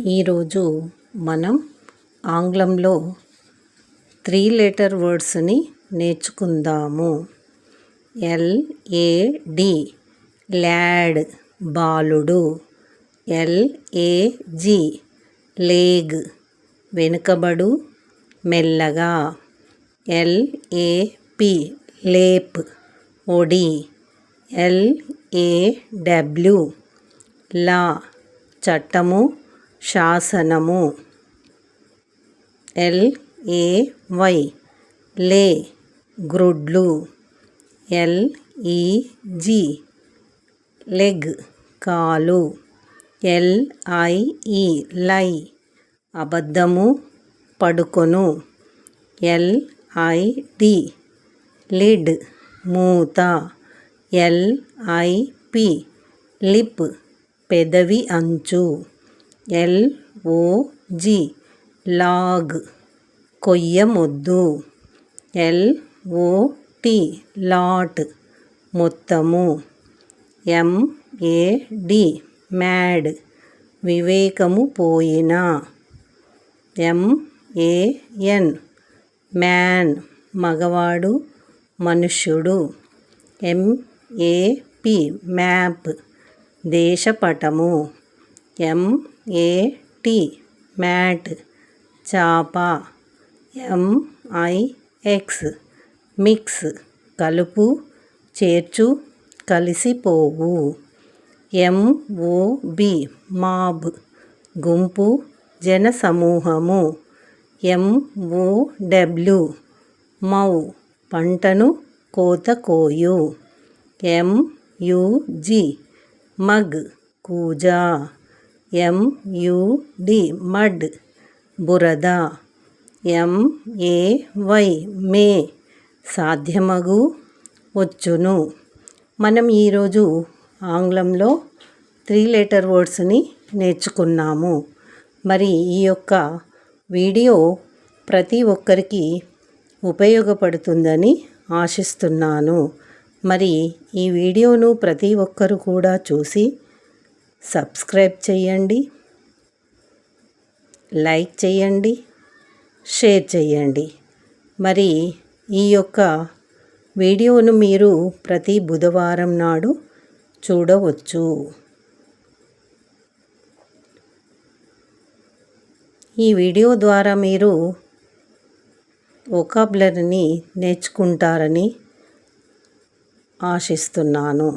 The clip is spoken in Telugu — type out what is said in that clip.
ఈరోజు మనం ఆంగ్లంలో త్రీ లెటర్ వర్డ్స్ని నేర్చుకుందాము. ఎల్ఏడి ల్యాడ్ బాలుడు. ఎల్ఏజి లేగ్ వెనుకబడు మెల్లగా. ఎల్ఏపి లేప్ ఒడి. ఎల్ఏడబ్ల్యూ లా చట్టము శాసనము. ఎల్. ఏ. వై. లే. గ్రుడ్లు. ఎల్. ఈ. జి. లెగ్. కాలు. ఎల్. ఐ. ఈ. లై. అబద్ధము పడుకొను. ఎల్. ఐ. డి. లిడ్. మూత. ఎల్. ఐ. పి. లిప్. పెదవి అంచు. L O log. కొయ్యమొద్దు. L O T L lot. మొత్తము. M A D mad. వివేకము పోయిన. M A N man. మగవాడు. మనుష్యుడు. M A P map. దేశపటము. M A T mat చాప ఎంఐఎక్స్ మిక్స్ కలుపు చేర్చు కలిసిపోవు. ఎంఓబి మాబ్ గుంపు జనసమూహము. ఎంఓడబ్ల్యూ మౌ పంటను కోత కోయు ఎం మగ్ కూజా. ఎం డి మడ్ బురద. M A Y Y may సాధ్యమగు వచ్చును. మనం ఈరోజు ఆంగ్లంలో త్రీ లెటర్ వర్డ్స్ని నేర్చుకున్నాము. మరి ఈ యొక్క వీడియో ప్రతి ఒక్కరికి ఉపయోగపడుతుందని ఆశిస్తున్నాను. మరి ఈ వీడియోను ప్రతి ఒక్కరు కూడా చూసి సబ్స్క్రైబ్ చేయండి లైక్ చేయండి షేర్ చేయండి. మరి ఈ యొక్క వీడియోను మీరు ప్రతి బుధవారం నాడు చూడవచ్చు. ఈ వీడియో ద్వారా మీరు ఒకాబ్లర్ని నేర్చుకుంటారని ఆశిస్తున్నాను.